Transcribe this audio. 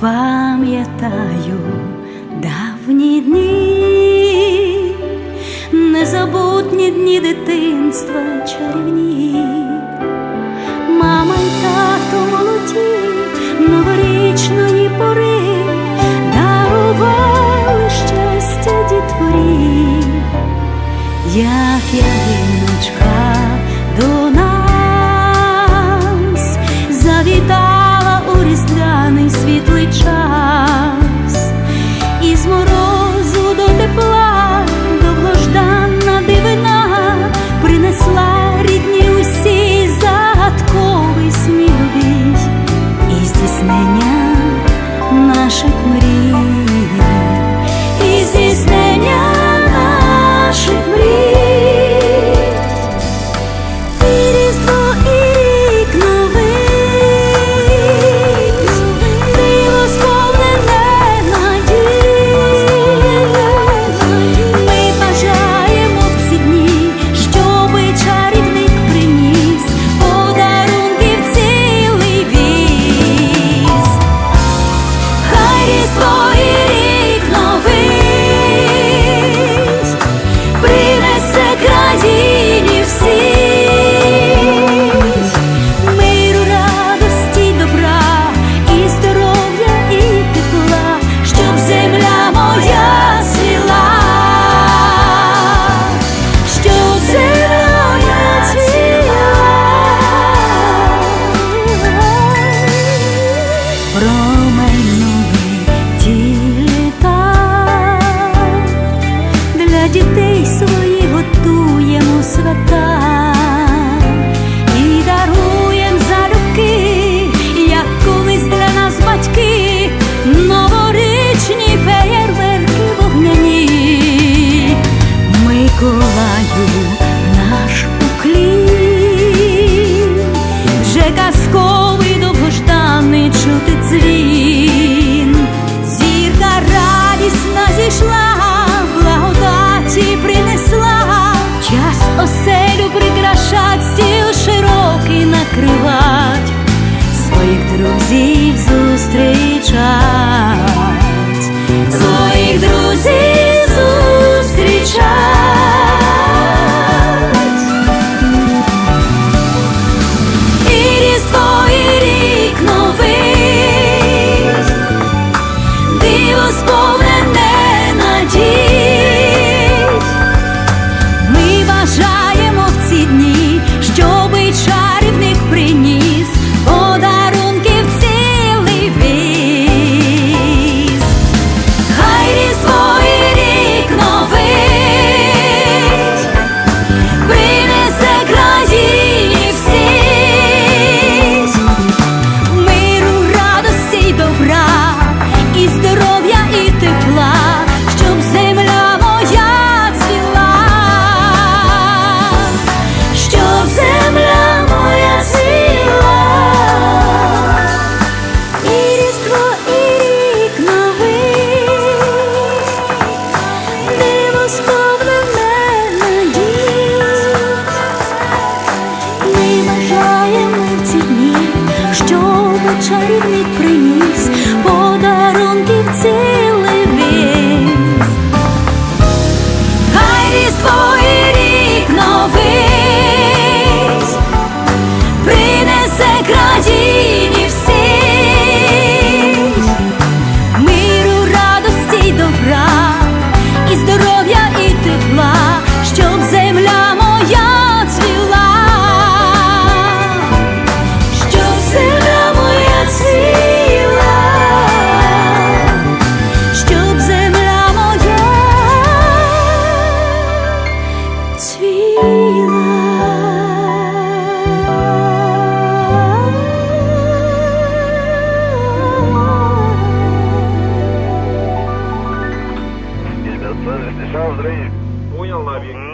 Пам'ятаю давні дні, незабутні дні дитинства чарівні. Готуємо свята. своїх друзів зустрічать, своїх друзів зустрічать. І різдво, і рік новий, диво сповнений чарівник прийняв. Чао, Андрей. Понял, Новик.